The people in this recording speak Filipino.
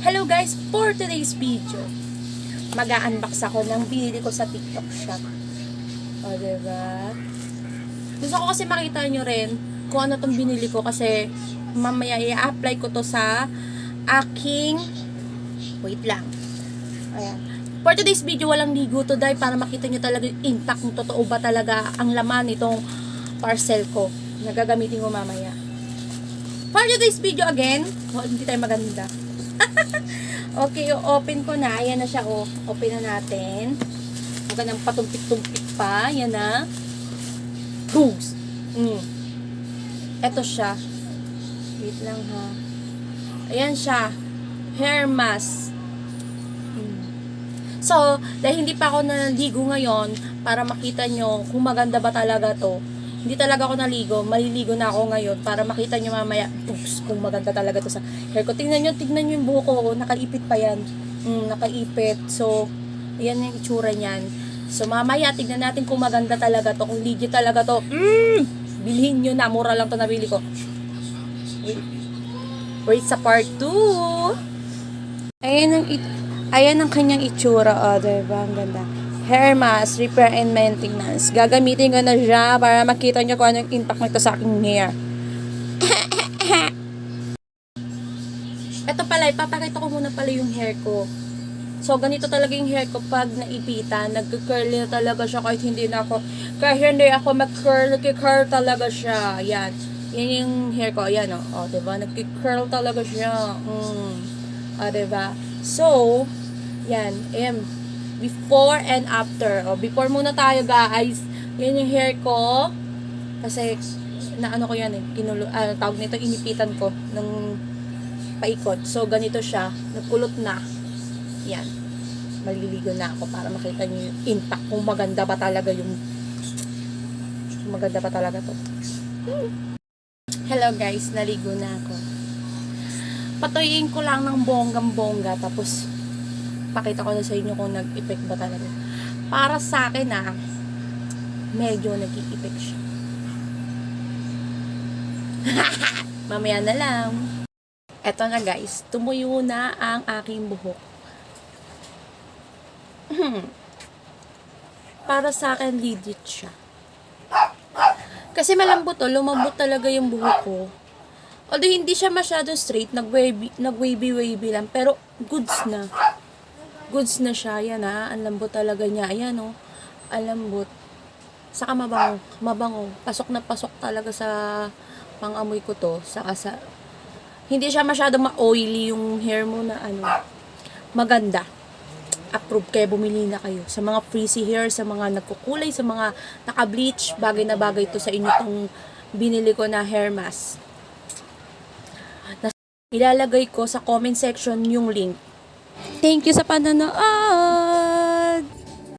Hello guys, for today's video, mag-unbox ako ng binili ko sa TikTok shop. O, diba? Gusto ko kasi makita nyo rin kung ano tong binili ko kasi mamaya i-apply ko to sa aking wait lang. Ayan. For today's video, walang ligo to dahil para makita nyo talaga yung impact kung totoo ba talaga ang laman nitong parcel ko na gagamitin ko mamaya. For today's video again, oh, hindi tayo maganda. okay, open ko na. Ayan na siya, oh. Open na natin. Magandang patumpik-tumpik pa. Ayan na. Boogs! Mm. Ito siya. Wait lang, ha. Ayan siya. Hair mask. Mm. So, dahil hindi pa ako naligo ngayon, para makita nyo kung maganda ba talaga to, hindi talaga ako naligo, maliligo na ako ngayon para makita nyo mamaya, oops, kung maganda talaga to sa hair ko. Tingnan nyo, tingnan nyo yung buhok ko, nakaipit pa yan. Mm, nakaipit. So, ayan yung itsura niyan. So, mamaya, tignan natin kung maganda talaga to, kung legit talaga to. Mm, bilhin nyo na, mura lang to nabili ko. Wait, wait sa part 2. Ayan ang, ayan ang kanyang itsura, oh, diba? Ang ganda hair mask, repair and maintenance. Gagamitin ko na siya para makita nyo kung anong impact nito sa aking hair. Ito pala, ipapakita ko muna pala yung hair ko. So, ganito talaga yung hair ko pag naipitan. Nag-curly na talaga siya kahit hindi na ako, kahit hindi ako mag-curl, nag-curl talaga siya. Yan. Yan yung hair ko. Ayan, o. Oh. oh, diba? Nag-curl talaga siya. Mm. Ah, diba? So, yan. Em, before and after. O, before muna tayo, guys. Yan yung hair ko. Kasi, na ano ko yan eh. Kinulo, ah, tawag nito, inipitan ko ng paikot. So, ganito siya. Nagkulot na. Yan. Maliligo na ako para makita niyo yung impact. Kung maganda ba talaga yung maganda ba talaga to. Hello guys, naligo na ako. Patuyin ko lang ng bonggang-bongga tapos pakita ko na sa inyo kung nag-effect ba talaga. Para sa akin ah, medyo nag-i-effect siya. Mamaya na lang. Eto na guys, tumuyo na ang aking buhok. Para sa akin, legit siya. Kasi malambot to, lumambot talaga yung buhok ko. Although hindi siya masyado straight, nag-wavy, nag-wavy-wavy lang, pero goods na. Goods na siya, yan ha. Ang lambot talaga niya. Ayan o. Ang lambot. Saka mabango. Mabango. Pasok na pasok talaga sa pang-amoy ko to. Saka sa... Hindi siya masyado ma-oily yung hair mo na ano. Maganda. Approve kayo, bumili na kayo. Sa mga frizzy hair, sa mga nagkukulay, sa mga naka-bleach, bagay na bagay to sa inyo tong binili ko na hair mask. Ilalagay ko sa comment section yung link. Thank you sa panonood!